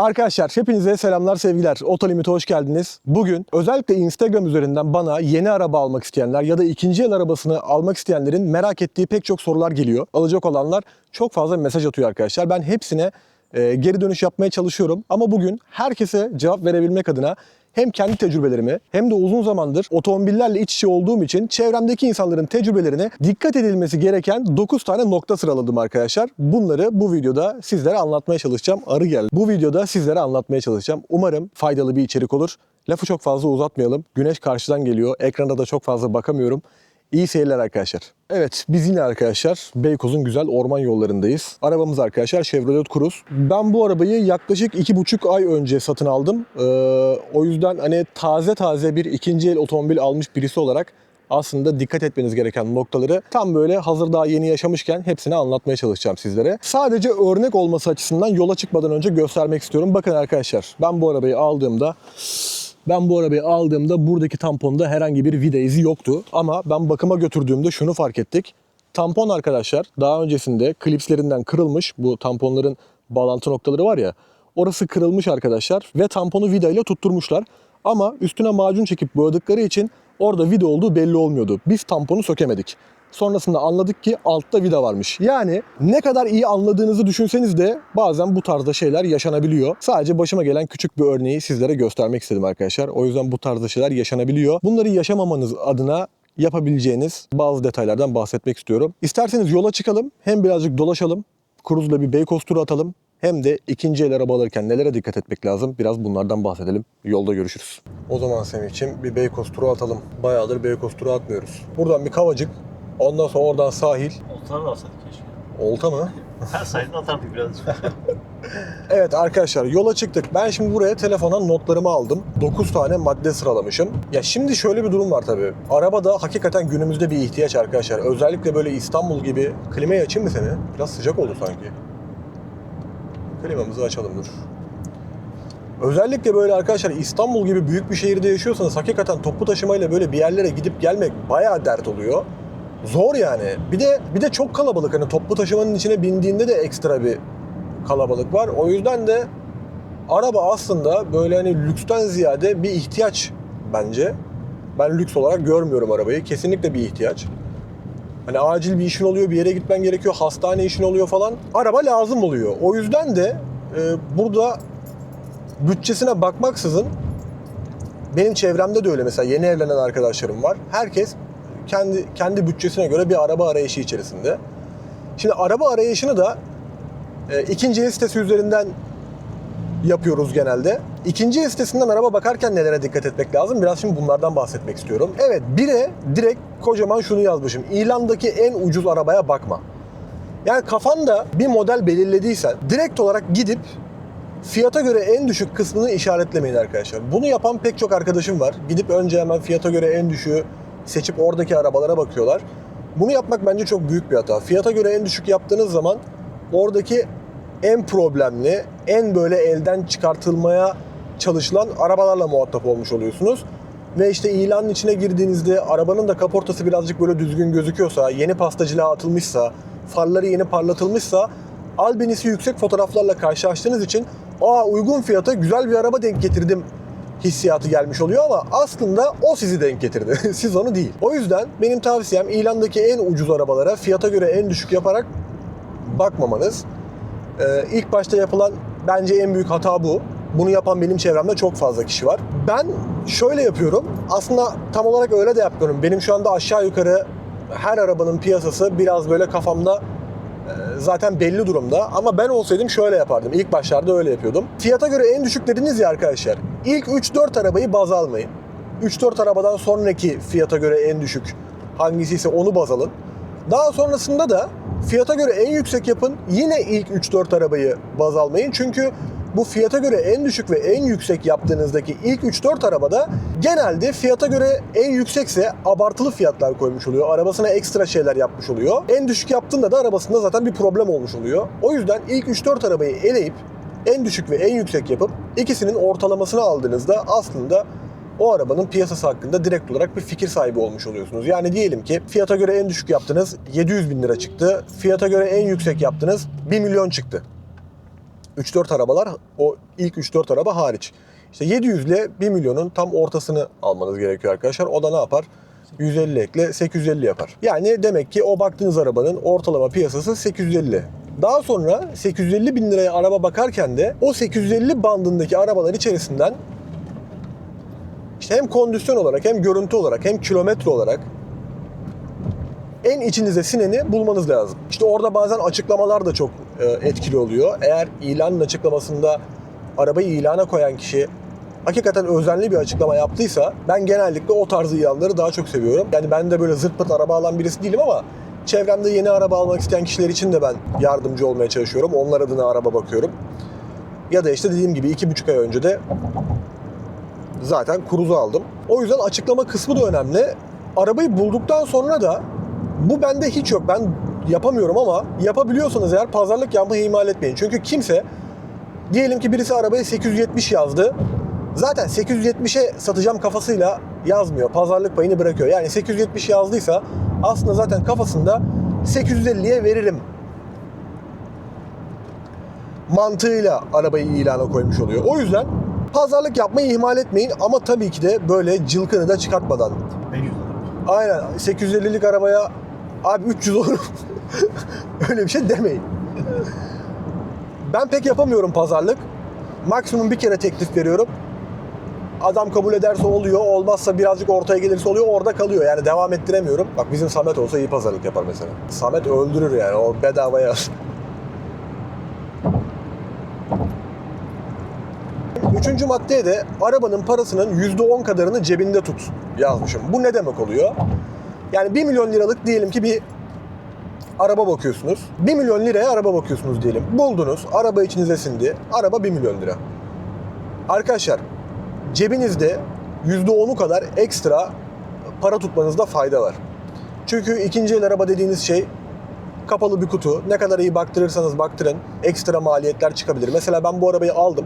Arkadaşlar hepinize selamlar sevgiler. Otolimit'e hoş geldiniz. Bugün özellikle Instagram üzerinden bana yeni araba almak isteyenler ya da ikinci el arabasını almak isteyenlerin merak ettiği pek çok sorular geliyor. Alacak olanlar çok fazla mesaj atıyor arkadaşlar. Ben hepsine e, geri dönüş yapmaya çalışıyorum. Ama bugün herkese cevap verebilmek adına hem kendi tecrübelerimi hem de uzun zamandır otomobillerle iç içe olduğum için çevremdeki insanların tecrübelerine dikkat edilmesi gereken 9 tane nokta sıraladım arkadaşlar. Bunları bu videoda sizlere anlatmaya çalışacağım. Arı geldi. Bu videoda sizlere anlatmaya çalışacağım. Umarım faydalı bir içerik olur. Lafı çok fazla uzatmayalım. Güneş karşıdan geliyor. Ekranda da çok fazla bakamıyorum. İyi seyirler arkadaşlar. Evet biz yine arkadaşlar Beykoz'un güzel orman yollarındayız. Arabamız arkadaşlar Chevrolet Cruze. Ben bu arabayı yaklaşık iki buçuk ay önce satın aldım. Ee, o yüzden hani taze taze bir ikinci el otomobil almış birisi olarak aslında dikkat etmeniz gereken noktaları tam böyle hazır daha yeni yaşamışken hepsini anlatmaya çalışacağım sizlere. Sadece örnek olması açısından yola çıkmadan önce göstermek istiyorum. Bakın arkadaşlar ben bu arabayı aldığımda ben bu arabayı aldığımda buradaki tamponda herhangi bir vida izi yoktu. Ama ben bakıma götürdüğümde şunu fark ettik. Tampon arkadaşlar daha öncesinde klipslerinden kırılmış. Bu tamponların bağlantı noktaları var ya. Orası kırılmış arkadaşlar ve tamponu vida ile tutturmuşlar. Ama üstüne macun çekip boyadıkları için orada vida olduğu belli olmuyordu. Biz tamponu sökemedik. Sonrasında anladık ki altta vida varmış. Yani ne kadar iyi anladığınızı düşünseniz de bazen bu tarzda şeyler yaşanabiliyor. Sadece başıma gelen küçük bir örneği sizlere göstermek istedim arkadaşlar. O yüzden bu tarzda şeyler yaşanabiliyor. Bunları yaşamamanız adına yapabileceğiniz bazı detaylardan bahsetmek istiyorum. İsterseniz yola çıkalım, hem birazcık dolaşalım, Cruise'la bir Beykoz turu atalım. Hem de ikinci el araba alırken nelere dikkat etmek lazım biraz bunlardan bahsedelim. Yolda görüşürüz. O zaman Semih'ciğim bir Beykoz turu atalım. Bayağıdır Beykoz turu atmıyoruz. Buradan bir Kavacık, ondan sonra oradan sahil. Oltaları da alsaydık keşke. Olta mı? Her sayını atardık birazcık. Evet arkadaşlar yola çıktık. Ben şimdi buraya telefona notlarımı aldım. 9 tane madde sıralamışım. Ya şimdi şöyle bir durum var tabii. Arabada hakikaten günümüzde bir ihtiyaç arkadaşlar. Özellikle böyle İstanbul gibi. Klimayı açayım mı seni? Biraz sıcak oldu sanki. Klimamızı açalım dur. Özellikle böyle arkadaşlar İstanbul gibi büyük bir şehirde yaşıyorsanız hakikaten toplu taşımayla böyle bir yerlere gidip gelmek bayağı dert oluyor. Zor yani. Bir de bir de çok kalabalık. Hani toplu taşımanın içine bindiğinde de ekstra bir kalabalık var. O yüzden de araba aslında böyle hani lüksten ziyade bir ihtiyaç bence. Ben lüks olarak görmüyorum arabayı. Kesinlikle bir ihtiyaç. Hani acil bir işin oluyor, bir yere gitmen gerekiyor, hastane işin oluyor falan. Araba lazım oluyor. O yüzden de e, burada bütçesine bakmaksızın benim çevremde de öyle mesela yeni evlenen arkadaşlarım var. Herkes kendi kendi bütçesine göre bir araba arayışı içerisinde. Şimdi araba arayışını da e, ikinci el sitesi üzerinden yapıyoruz genelde. İkinci el sitesinden araba bakarken nelere dikkat etmek lazım? Biraz şimdi bunlardan bahsetmek istiyorum. Evet, bire direkt kocaman şunu yazmışım. İlandaki en ucuz arabaya bakma. Yani kafanda bir model belirlediysen direkt olarak gidip fiyata göre en düşük kısmını işaretlemeyin arkadaşlar. Bunu yapan pek çok arkadaşım var. Gidip önce hemen fiyata göre en düşüğü seçip oradaki arabalara bakıyorlar. Bunu yapmak bence çok büyük bir hata. Fiyata göre en düşük yaptığınız zaman oradaki en problemli, en böyle elden çıkartılmaya çalışılan arabalarla muhatap olmuş oluyorsunuz. Ve işte ilanın içine girdiğinizde arabanın da kaportası birazcık böyle düzgün gözüküyorsa, yeni pastacılığa atılmışsa, farları yeni parlatılmışsa albinisi yüksek fotoğraflarla karşılaştığınız için aa uygun fiyata güzel bir araba denk getirdim hissiyatı gelmiş oluyor ama aslında o sizi denk getirdi. Siz onu değil. O yüzden benim tavsiyem ilandaki en ucuz arabalara fiyata göre en düşük yaparak bakmamanız. Ee, ilk başta yapılan bence en büyük hata bu. Bunu yapan benim çevremde çok fazla kişi var. Ben şöyle yapıyorum. Aslında tam olarak öyle de yapmıyorum. Benim şu anda aşağı yukarı her arabanın piyasası biraz böyle kafamda e, zaten belli durumda. Ama ben olsaydım şöyle yapardım. İlk başlarda öyle yapıyordum. Fiyata göre en düşük dediniz ya arkadaşlar. İlk 3-4 arabayı baz almayın. 3-4 arabadan sonraki fiyata göre en düşük hangisi ise onu baz alın. Daha sonrasında da fiyata göre en yüksek yapın. Yine ilk 3-4 arabayı baz almayın. Çünkü bu fiyata göre en düşük ve en yüksek yaptığınızdaki ilk 3-4 arabada genelde fiyata göre en yüksekse abartılı fiyatlar koymuş oluyor. Arabasına ekstra şeyler yapmış oluyor. En düşük yaptığında da arabasında zaten bir problem olmuş oluyor. O yüzden ilk 3-4 arabayı eleyip en düşük ve en yüksek yapıp ikisinin ortalamasını aldığınızda aslında o arabanın piyasası hakkında direkt olarak bir fikir sahibi olmuş oluyorsunuz. Yani diyelim ki fiyata göre en düşük yaptınız 700 bin lira çıktı. Fiyata göre en yüksek yaptınız 1 milyon çıktı. 3-4 arabalar o ilk 3-4 araba hariç. İşte 700 ile 1 milyonun tam ortasını almanız gerekiyor arkadaşlar. O da ne yapar? 150 ekle 850 yapar. Yani demek ki o baktığınız arabanın ortalama piyasası 850. Daha sonra 850 bin liraya araba bakarken de o 850 bandındaki arabalar içerisinden işte hem kondisyon olarak hem görüntü olarak hem kilometre olarak en içinize sineni bulmanız lazım. İşte orada bazen açıklamalar da çok e, etkili oluyor. Eğer ilanın açıklamasında arabayı ilana koyan kişi hakikaten özenli bir açıklama yaptıysa ben genellikle o tarz ilanları daha çok seviyorum. Yani ben de böyle zırt pırt araba alan birisi değilim ama çevremde yeni araba almak isteyen kişiler için de ben yardımcı olmaya çalışıyorum. Onlar adına araba bakıyorum. Ya da işte dediğim gibi iki buçuk ay önce de zaten Cruze'u aldım. O yüzden açıklama kısmı da önemli. Arabayı bulduktan sonra da bu bende hiç yok. Ben yapamıyorum ama yapabiliyorsanız eğer pazarlık yapmayı ihmal etmeyin. Çünkü kimse diyelim ki birisi arabaya 870 yazdı. Zaten 870'e satacağım kafasıyla yazmıyor. Pazarlık payını bırakıyor. Yani 870 yazdıysa aslında zaten kafasında 850'ye veririm mantığıyla arabayı ilana koymuş oluyor. O yüzden pazarlık yapmayı ihmal etmeyin ama tabii ki de böyle cılkını da çıkartmadan. 500 lira. Aynen 850'lik arabaya abi 300 olur. Öyle bir şey demeyin. Ben pek yapamıyorum pazarlık. Maksimum bir kere teklif veriyorum. Adam kabul ederse oluyor, olmazsa birazcık ortaya gelirse oluyor, orada kalıyor. Yani devam ettiremiyorum. Bak bizim Samet olsa iyi pazarlık yapar mesela. Samet öldürür yani o bedavaya. Üçüncü maddeye de arabanın parasının %10 kadarını cebinde tut yazmışım. Bu ne demek oluyor? Yani 1 milyon liralık diyelim ki bir araba bakıyorsunuz. 1 milyon liraya araba bakıyorsunuz diyelim. Buldunuz, araba içinize sindi. Araba 1 milyon lira. Arkadaşlar cebinizde %10'u kadar ekstra para tutmanızda fayda var. Çünkü ikinci el araba dediğiniz şey kapalı bir kutu. Ne kadar iyi baktırırsanız baktırın ekstra maliyetler çıkabilir. Mesela ben bu arabayı aldım.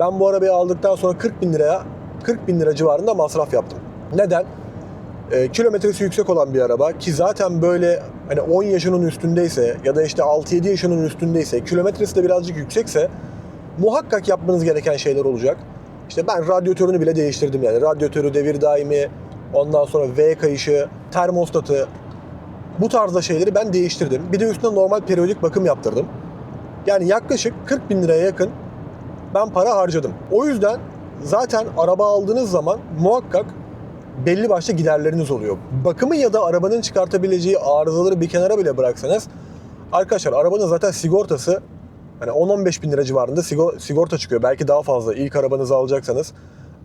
Ben bu arabayı aldıktan sonra 40 bin liraya 40 bin lira civarında masraf yaptım. Neden? Ee, kilometresi yüksek olan bir araba ki zaten böyle hani 10 yaşının üstündeyse ya da işte 6-7 yaşının üstündeyse kilometresi de birazcık yüksekse muhakkak yapmanız gereken şeyler olacak. İşte ben radyatörünü bile değiştirdim yani. Radyatörü, devir daimi, ondan sonra V kayışı, termostatı bu tarzda şeyleri ben değiştirdim. Bir de üstüne normal periyodik bakım yaptırdım. Yani yaklaşık 40 bin liraya yakın ben para harcadım. O yüzden zaten araba aldığınız zaman muhakkak belli başlı giderleriniz oluyor. Bakımı ya da arabanın çıkartabileceği arızaları bir kenara bile bıraksanız arkadaşlar arabanın zaten sigortası hani 10-15 bin lira civarında sigor- sigorta çıkıyor. Belki daha fazla. İlk arabanızı alacaksanız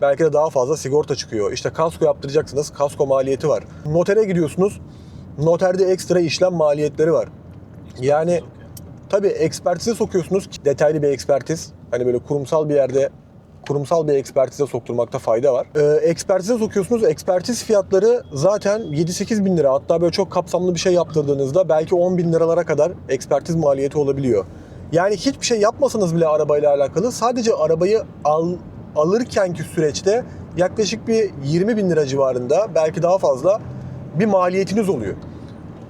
belki de daha fazla sigorta çıkıyor. İşte kasko yaptıracaksınız. Kasko maliyeti var. Notere gidiyorsunuz. Noterde ekstra işlem maliyetleri var. Yani Tabii ekspertize sokuyorsunuz. Detaylı bir ekspertiz. Hani böyle kurumsal bir yerde kurumsal bir ekspertize sokturmakta fayda var. Ee, ekspertize sokuyorsunuz. Ekspertiz fiyatları zaten 7-8 bin lira. Hatta böyle çok kapsamlı bir şey yaptırdığınızda belki 10 bin liralara kadar ekspertiz maliyeti olabiliyor. Yani hiçbir şey yapmasanız bile arabayla alakalı sadece arabayı al, alırkenki süreçte yaklaşık bir 20 bin lira civarında belki daha fazla bir maliyetiniz oluyor.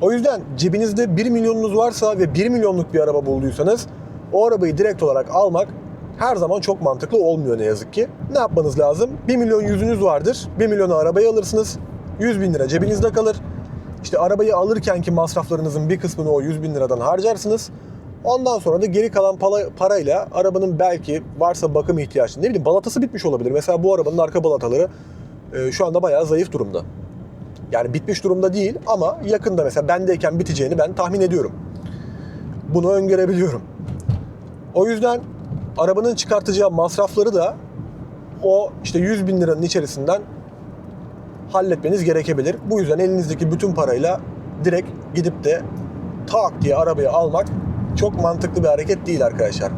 O yüzden cebinizde 1 milyonunuz varsa ve 1 milyonluk bir araba bulduysanız o arabayı direkt olarak almak her zaman çok mantıklı olmuyor ne yazık ki. Ne yapmanız lazım? 1 milyon yüzünüz vardır. 1 milyonu arabayı alırsınız. 100 bin lira cebinizde kalır. İşte arabayı alırkenki masraflarınızın bir kısmını o 100 bin liradan harcarsınız. Ondan sonra da geri kalan pala- parayla arabanın belki varsa bakım ihtiyacı ne bileyim balatası bitmiş olabilir. Mesela bu arabanın arka balataları e, şu anda bayağı zayıf durumda. Yani bitmiş durumda değil ama yakında mesela bendeyken biteceğini ben tahmin ediyorum. Bunu öngörebiliyorum. O yüzden arabanın çıkartacağı masrafları da o işte 100 bin liranın içerisinden halletmeniz gerekebilir. Bu yüzden elinizdeki bütün parayla direkt gidip de tak diye arabayı almak çok mantıklı bir hareket değil arkadaşlar.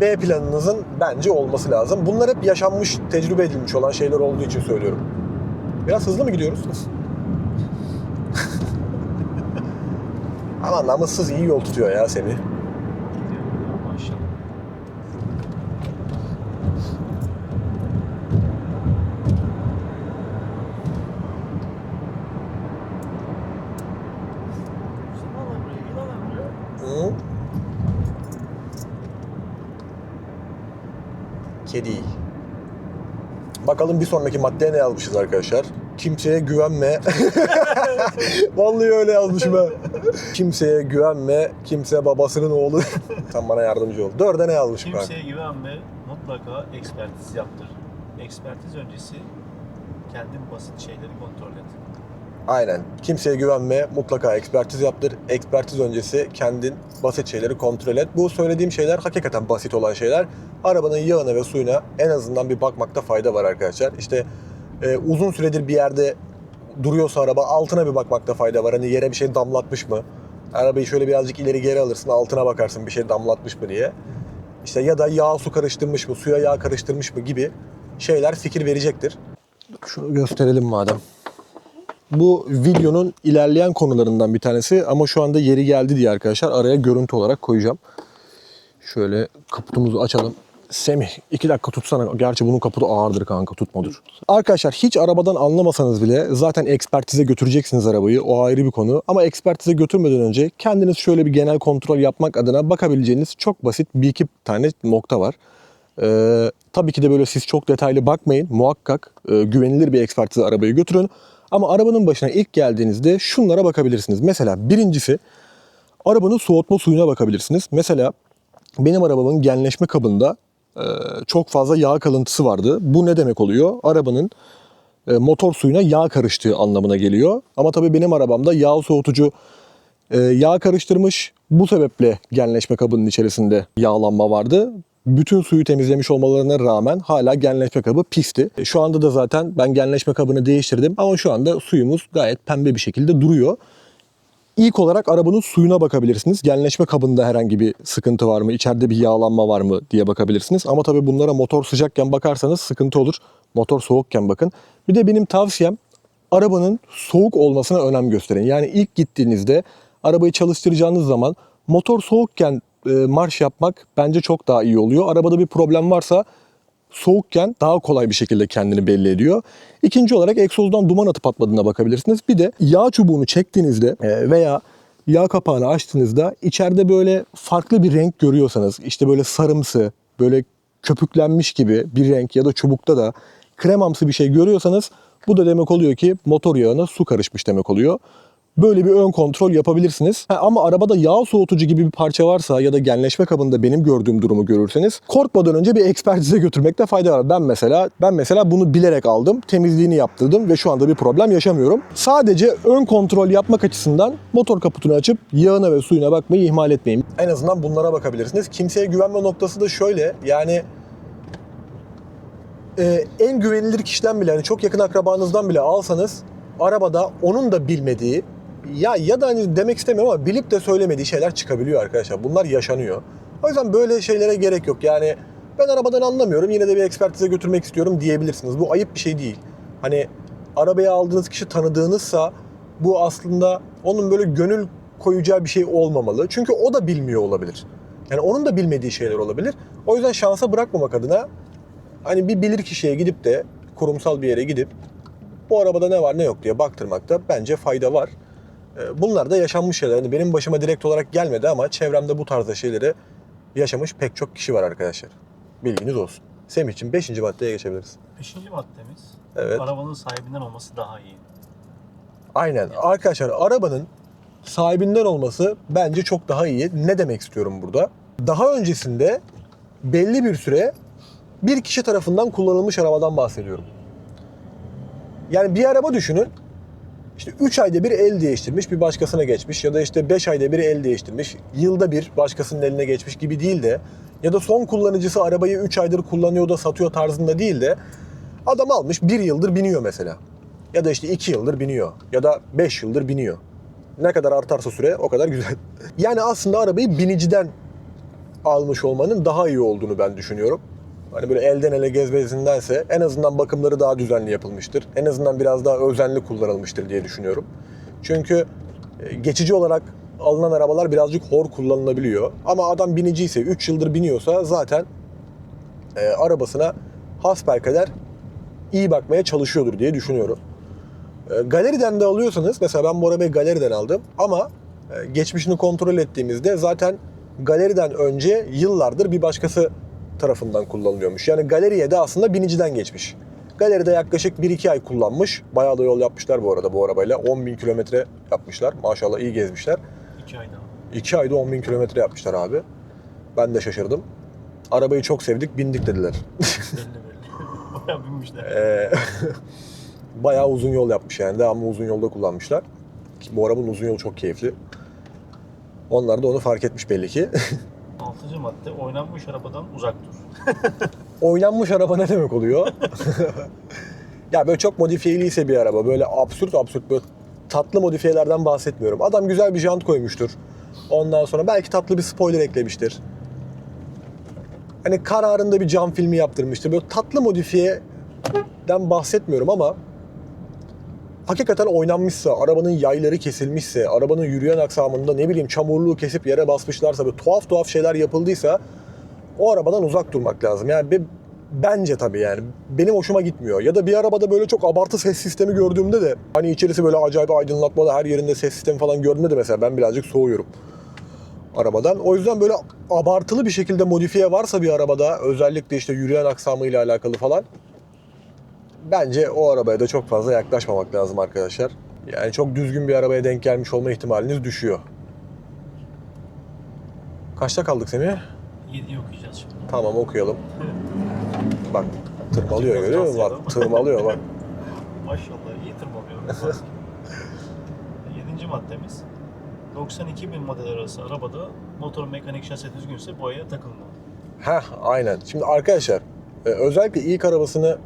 B planınızın bence olması lazım. Bunlar hep yaşanmış, tecrübe edilmiş olan şeyler olduğu için söylüyorum. Biraz hızlı mı gidiyoruz? Ama namussuz iyi yol tutuyor ya seni. Gidiyor ya, Maşallah. Yılan lan buraya, yılan lan buraya. Hı? Kedi. Bakalım bir sonraki maddeye ne yazmışız arkadaşlar. Kimseye güvenme. Vallahi öyle yazmışım ha. Kimseye güvenme. Kimse babasının oğlu. Sen bana yardımcı ol. Dörde ne yazmışım kanka? Kimseye güvenme, mutlaka ekspertiz yaptır. Ekspertiz öncesi kendin basit şeyleri kontrol et. Aynen. Kimseye güvenme. Mutlaka ekspertiz yaptır. Ekspertiz öncesi kendin basit şeyleri kontrol et. Bu söylediğim şeyler hakikaten basit olan şeyler. Arabanın yağına ve suyuna en azından bir bakmakta fayda var arkadaşlar. İşte e, uzun süredir bir yerde duruyorsa araba altına bir bakmakta fayda var. Hani yere bir şey damlatmış mı? Arabayı şöyle birazcık ileri geri alırsın altına bakarsın bir şey damlatmış mı diye. İşte ya da yağ su karıştırmış mı, suya yağ karıştırmış mı gibi şeyler fikir verecektir. Şunu gösterelim madem. Bu videonun ilerleyen konularından bir tanesi ama şu anda yeri geldi diye arkadaşlar araya görüntü olarak koyacağım. Şöyle kaputumuzu açalım. Semih iki dakika tutsana. Gerçi bunun kaputu ağırdır kanka tutmadır. Arkadaşlar hiç arabadan anlamasanız bile zaten ekspertize götüreceksiniz arabayı. O ayrı bir konu. Ama ekspertize götürmeden önce kendiniz şöyle bir genel kontrol yapmak adına bakabileceğiniz çok basit bir iki tane nokta var. Ee, tabii ki de böyle siz çok detaylı bakmayın. Muhakkak e, güvenilir bir ekspertize arabayı götürün. Ama arabanın başına ilk geldiğinizde şunlara bakabilirsiniz. Mesela birincisi arabanın soğutma suyuna bakabilirsiniz. Mesela benim arabamın genleşme kabında e, çok fazla yağ kalıntısı vardı. Bu ne demek oluyor? Arabanın e, motor suyuna yağ karıştığı anlamına geliyor. Ama tabii benim arabamda yağ soğutucu e, yağ karıştırmış. Bu sebeple genleşme kabının içerisinde yağlanma vardı. Bütün suyu temizlemiş olmalarına rağmen hala genleşme kabı pisti. E, Şu anda da zaten ben genleşme kabını değiştirdim ama şu anda suyumuz gayet pembe bir şekilde duruyor. İlk olarak arabanın suyuna bakabilirsiniz. Genleşme kabında herhangi bir sıkıntı var mı? İçeride bir yağlanma var mı diye bakabilirsiniz. Ama tabii bunlara motor sıcakken bakarsanız sıkıntı olur. Motor soğukken bakın. Bir de benim tavsiyem arabanın soğuk olmasına önem gösterin. Yani ilk gittiğinizde arabayı çalıştıracağınız zaman motor soğukken marş yapmak bence çok daha iyi oluyor. Arabada bir problem varsa soğukken daha kolay bir şekilde kendini belli ediyor. İkinci olarak egzozdan duman atıp atmadığına bakabilirsiniz. Bir de yağ çubuğunu çektiğinizde e, veya yağ kapağını açtığınızda içeride böyle farklı bir renk görüyorsanız işte böyle sarımsı, böyle köpüklenmiş gibi bir renk ya da çubukta da kremamsı bir şey görüyorsanız bu da demek oluyor ki motor yağına su karışmış demek oluyor. Böyle bir ön kontrol yapabilirsiniz. Ha, ama arabada yağ soğutucu gibi bir parça varsa ya da genleşme kabında benim gördüğüm durumu görürseniz korkmadan önce bir ekspertize götürmekte fayda var. Ben mesela ben mesela bunu bilerek aldım. Temizliğini yaptırdım ve şu anda bir problem yaşamıyorum. Sadece ön kontrol yapmak açısından motor kaputunu açıp yağına ve suyuna bakmayı ihmal etmeyin. En azından bunlara bakabilirsiniz. Kimseye güvenme noktası da şöyle. Yani e, en güvenilir kişiden bile hani çok yakın akrabanızdan bile alsanız arabada onun da bilmediği ya ya da hani demek istemiyorum ama bilip de söylemediği şeyler çıkabiliyor arkadaşlar. Bunlar yaşanıyor. O yüzden böyle şeylere gerek yok. Yani ben arabadan anlamıyorum yine de bir ekspertize götürmek istiyorum diyebilirsiniz. Bu ayıp bir şey değil. Hani arabaya aldığınız kişi tanıdığınızsa bu aslında onun böyle gönül koyacağı bir şey olmamalı. Çünkü o da bilmiyor olabilir. Yani onun da bilmediği şeyler olabilir. O yüzden şansa bırakmamak adına hani bir bilir kişiye gidip de kurumsal bir yere gidip bu arabada ne var ne yok diye baktırmakta bence fayda var. Ee, Bunlar da yaşanmış şeyler. Yani benim başıma direkt olarak gelmedi ama çevremde bu tarzda şeyleri yaşamış pek çok kişi var arkadaşlar. Bilginiz olsun. Semih için 5. maddeye geçebiliriz. Beşinci maddemiz, Evet. arabanın sahibinden olması daha iyi. Aynen. Arkadaşlar arabanın sahibinden olması bence çok daha iyi. Ne demek istiyorum burada? Daha öncesinde belli bir süre bir kişi tarafından kullanılmış arabadan bahsediyorum. Yani bir araba düşünün. İşte 3 ayda bir el değiştirmiş, bir başkasına geçmiş ya da işte 5 ayda bir el değiştirmiş, yılda bir başkasının eline geçmiş gibi değil de ya da son kullanıcısı arabayı 3 aydır kullanıyor da satıyor tarzında değil de adam almış 1 yıldır biniyor mesela. Ya da işte 2 yıldır biniyor ya da 5 yıldır biniyor. Ne kadar artarsa süre o kadar güzel. Yani aslında arabayı biniciden almış olmanın daha iyi olduğunu ben düşünüyorum. Hani böyle elden ele gezmesindense en azından bakımları daha düzenli yapılmıştır. En azından biraz daha özenli kullanılmıştır diye düşünüyorum. Çünkü e, geçici olarak alınan arabalar birazcık hor kullanılabiliyor. Ama adam biniciyse, 3 yıldır biniyorsa zaten e, arabasına hasbelkader iyi bakmaya çalışıyordur diye düşünüyorum. E, galeriden de alıyorsanız, mesela ben bu arabayı galeriden aldım ama e, geçmişini kontrol ettiğimizde zaten galeriden önce yıllardır bir başkası tarafından kullanılıyormuş. Yani galeriye de aslında biniciden geçmiş. Galeride yaklaşık 1-2 ay kullanmış. Bayağı da yol yapmışlar bu arada bu arabayla. 10 bin kilometre yapmışlar. Maşallah iyi gezmişler. İki ayda. 2 ayda 10 bin kilometre yapmışlar abi. Ben de şaşırdım. Arabayı çok sevdik, bindik dediler. Bayağı binmişler. Ee, bayağı uzun yol yapmış yani. Devamlı uzun yolda kullanmışlar. Bu arabanın uzun yolu çok keyifli. Onlar da onu fark etmiş belli ki. Altıncı madde oynanmış arabadan uzak dur. Oynanmış araba ne demek oluyor? ya böyle çok modifiyeliyse bir araba, böyle absürt absürt böyle tatlı modifiyelerden bahsetmiyorum. Adam güzel bir jant koymuştur. Ondan sonra belki tatlı bir spoiler eklemiştir. Hani kararında bir cam filmi yaptırmıştır. Böyle tatlı modifiyeden bahsetmiyorum ama hakikaten oynanmışsa, arabanın yayları kesilmişse, arabanın yürüyen aksamında ne bileyim çamurluğu kesip yere basmışlarsa, böyle tuhaf tuhaf şeyler yapıldıysa o arabadan uzak durmak lazım. Yani be- bence tabii yani benim hoşuma gitmiyor. Ya da bir arabada böyle çok abartı ses sistemi gördüğümde de hani içerisi böyle acayip aydınlatmalı her yerinde ses sistemi falan gördüğümde de mesela ben birazcık soğuyorum arabadan. O yüzden böyle abartılı bir şekilde modifiye varsa bir arabada özellikle işte yürüyen aksamıyla alakalı falan bence o arabaya da çok fazla yaklaşmamak lazım arkadaşlar. Yani çok düzgün bir arabaya denk gelmiş olma ihtimaliniz düşüyor. Kaçta kaldık Semih? 7'yi okuyacağız şimdi. Tamam okuyalım. Bak tırmalıyor görüyor musun? Bak tırmalıyor bak. Maşallah iyi tırmanıyor. Yedinci maddemiz 92 bin model arası arabada motor mekanik şase düzgünse boyaya takılma. Heh aynen. Şimdi arkadaşlar e, özellikle ilk arabasını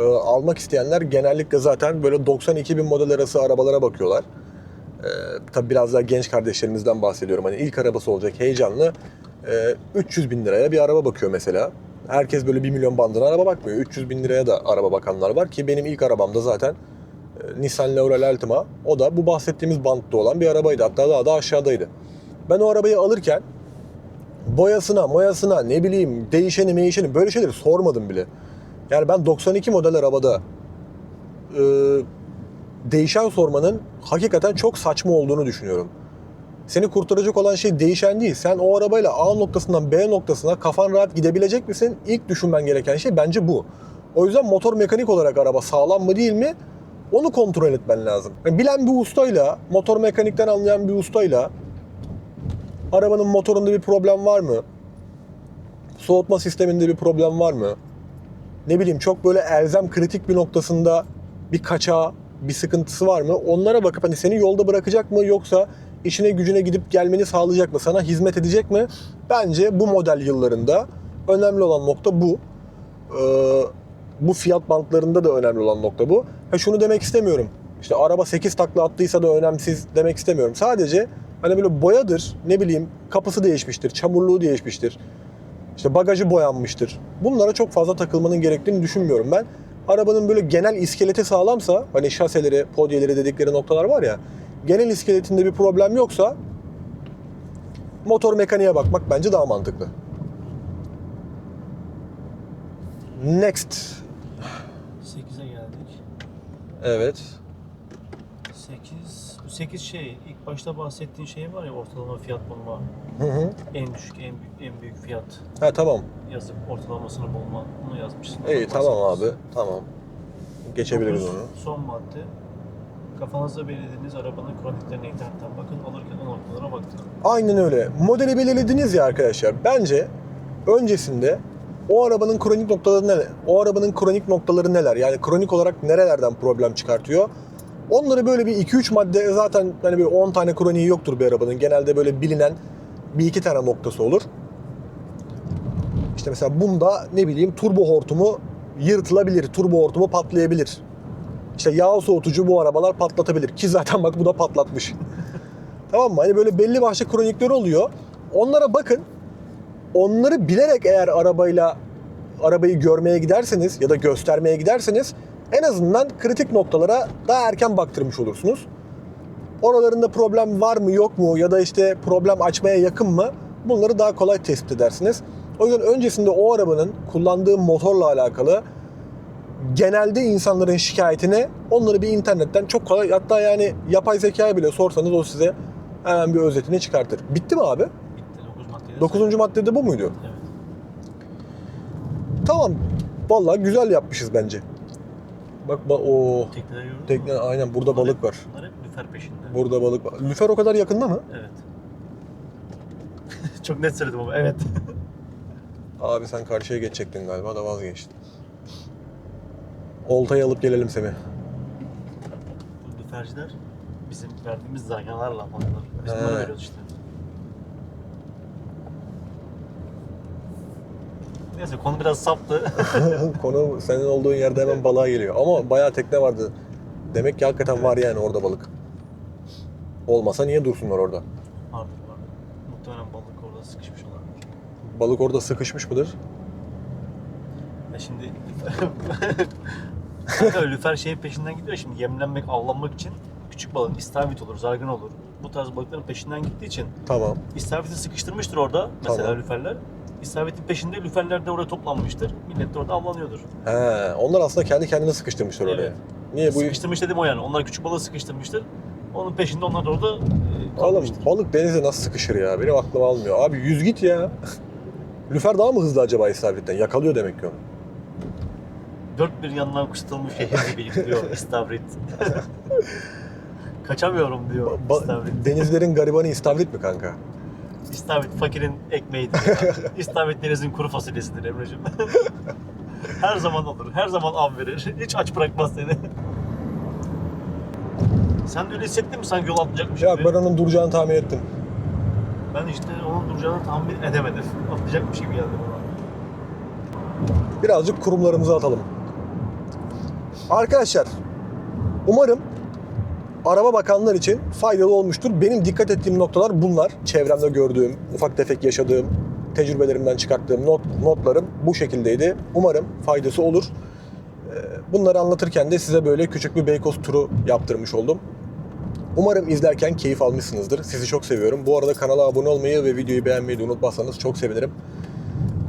e, almak isteyenler genellikle zaten böyle 92 bin model arası arabalara bakıyorlar. E, tabii biraz daha genç kardeşlerimizden bahsediyorum. Hani ilk arabası olacak heyecanlı. E, 300 bin liraya bir araba bakıyor mesela. Herkes böyle 1 milyon bandına araba bakmıyor. 300 bin liraya da araba bakanlar var ki benim ilk arabamda zaten e, Nissan Laurel Altima. O da bu bahsettiğimiz bantta olan bir arabaydı. Hatta daha da aşağıdaydı. Ben o arabayı alırken boyasına, moyasına, ne bileyim değişeni, meyişeni böyle şeyleri sormadım bile. Yani ben 92 model arabada e, değişen sormanın hakikaten çok saçma olduğunu düşünüyorum. Seni kurtaracak olan şey değişen değil. Sen o arabayla A noktasından B noktasına kafan rahat gidebilecek misin? İlk düşünmen gereken şey bence bu. O yüzden motor mekanik olarak araba sağlam mı değil mi? Onu kontrol etmen lazım. Yani bilen bir ustayla, motor mekanikten anlayan bir ustayla arabanın motorunda bir problem var mı? Soğutma sisteminde bir problem var mı? Ne bileyim çok böyle elzem kritik bir noktasında bir kaçağı, bir sıkıntısı var mı? Onlara bakıp hani seni yolda bırakacak mı yoksa işine gücüne gidip gelmeni sağlayacak mı? Sana hizmet edecek mi? Bence bu model yıllarında önemli olan nokta bu. Ee, bu fiyat bantlarında da önemli olan nokta bu. Ha şunu demek istemiyorum. İşte araba 8 takla attıysa da önemsiz demek istemiyorum. Sadece hani böyle boyadır, ne bileyim kapısı değişmiştir, çamurluğu değişmiştir. İşte bagajı boyanmıştır. Bunlara çok fazla takılmanın gerektiğini düşünmüyorum ben. Arabanın böyle genel iskeleti sağlamsa, hani şaseleri, podyeleri dedikleri noktalar var ya, genel iskeletinde bir problem yoksa motor mekaniğe bakmak bence daha mantıklı. Next. 8'e geldik. Evet. 8 bu 8 şey ilk başta bahsettiğin şey var ya ortalama fiyat bulma Hı hı. en düşük en büyük, en büyük fiyat Ha tamam. yazıp ortalamasını bulma bunu yazmışsın. İyi Ondan tamam abi. bahsediyorsun. Tamam. Geçebiliriz Dokuz, onu. Son madde kafanızda belirlediğiniz arabanın kroniklerine internetten bakın alırken o noktalara baktırın. Aynen öyle. Modeli belirlediniz ya arkadaşlar. Bence öncesinde o arabanın kronik noktaları neler? O arabanın kronik noktaları neler? Yani kronik olarak nerelerden problem çıkartıyor? Onları böyle bir 2-3 madde zaten hani bir 10 tane kroniği yoktur bir arabanın. Genelde böyle bilinen bir iki tane noktası olur. İşte mesela bunda ne bileyim turbo hortumu yırtılabilir, turbo hortumu patlayabilir. İşte yağ soğutucu bu arabalar patlatabilir ki zaten bak bu da patlatmış. Tamam mı? Hani böyle belli başlı kronikler oluyor. Onlara bakın. Onları bilerek eğer arabayla arabayı görmeye giderseniz ya da göstermeye giderseniz en azından kritik noktalara daha erken baktırmış olursunuz. Oralarında problem var mı yok mu ya da işte problem açmaya yakın mı bunları daha kolay tespit edersiniz. O yüzden öncesinde o arabanın kullandığı motorla alakalı genelde insanların şikayetini onları bir internetten çok kolay hatta yani yapay zekaya bile sorsanız o size hemen bir özetini çıkartır. Bitti mi abi? Bitti 9 maddede. 9. maddede bu muydu? Evet. Tamam. Vallahi güzel yapmışız bence. Bak ba o Tekneler gördün mü? tekne aynen burada balık var. Bunlar hep lüfer peşinde. Burada balık var. Lüfer o kadar yakında mı? Evet. Çok net söyledim ama evet. Abi sen karşıya geçecektin galiba da vazgeçtin. Oltayı alıp gelelim Semih. Bu lüferciler bizim verdiğimiz zanyalarla alıyorlar. Biz He. bunları veriyoruz işte. Neyse konu biraz saptı. Konu senin olduğun yerde hemen balığa geliyor. Ama bayağı tekne vardı. Demek ki hakikaten var yani orada balık. Olmasa niye dursunlar orada? vardır vardır. Muhtemelen balık orada sıkışmış olabilir. Balık orada sıkışmış mıdır? Ya şimdi Kanka lüfer şeyin peşinden gidiyor şimdi yemlenmek, avlanmak için küçük balığın istavrit olur, zargın olur. Bu tarz balıkların peşinden gittiği için Tamam. istavriti sıkıştırmıştır orada mesela Tamam. lüferler. İstavritin peşinde lüferler de oraya toplanmıştır. Millet de orada avlanıyordur. He, onlar aslında kendi kendine sıkıştırmışlar oraya. Evet. Niye bu? Sıkıştırmış dedim o yani. Onlar küçük balığı sıkıştırmıştır. Onun peşinde onlar da orada e, Oğlum kalmıştır. balık denizde nasıl sıkışır ya? Benim aklım almıyor. Abi yüz git ya. Lüfer daha mı hızlı acaba istavritten? Yakalıyor demek ki onu. Dört bir yandan kuşatılmış şehir gibiyim diyor istavrit. Kaçamıyorum diyor Ba- istavrit. denizlerin garibanı istavrit mi kanka? İstavrit fakirin ekmeğidir. İstavrit denizin kuru fasulyesidir Emre'cim. her zaman olur. Her zaman av verir. Hiç aç bırakmaz seni. Sen de öyle hissettin mi sanki yol atlayacakmış Ya gibi? ben onun duracağını tahmin ettim. Ben işte onun duracağını tahmin edemedim. Atlayacakmış gibi geldi bana. Birazcık kurumlarımızı atalım. Arkadaşlar, umarım araba bakanlar için faydalı olmuştur. Benim dikkat ettiğim noktalar bunlar. Çevremde gördüğüm, ufak tefek yaşadığım, tecrübelerimden çıkarttığım not, notlarım bu şekildeydi. Umarım faydası olur. Ee, Bunları anlatırken de size böyle küçük bir Beykoz turu yaptırmış oldum. Umarım izlerken keyif almışsınızdır. Sizi çok seviyorum. Bu arada kanala abone olmayı ve videoyu beğenmeyi de unutmazsanız çok sevinirim.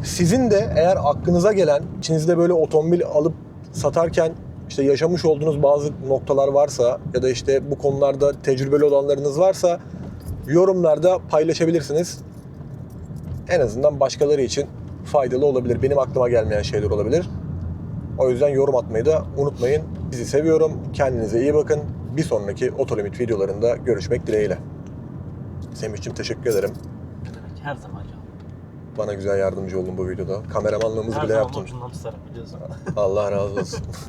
Sizin de eğer aklınıza gelen, içinizde böyle otomobil alıp satarken işte yaşamış olduğunuz bazı noktalar varsa ya da işte bu konularda tecrübeli olanlarınız varsa yorumlarda paylaşabilirsiniz. En azından başkaları için faydalı olabilir. Benim aklıma gelmeyen şeyler olabilir. O yüzden yorum atmayı da unutmayın. Bizi seviyorum. Kendinize iyi bakın. Bir sonraki Otolimit videolarında görüşmek dileğiyle. Semih'ciğim teşekkür ederim. Her zaman canım. Bana güzel yardımcı oldun bu videoda. Kameramanlığımızı Her bile zaman yaptın. ucundan tutarım biliyorsun. Allah razı olsun.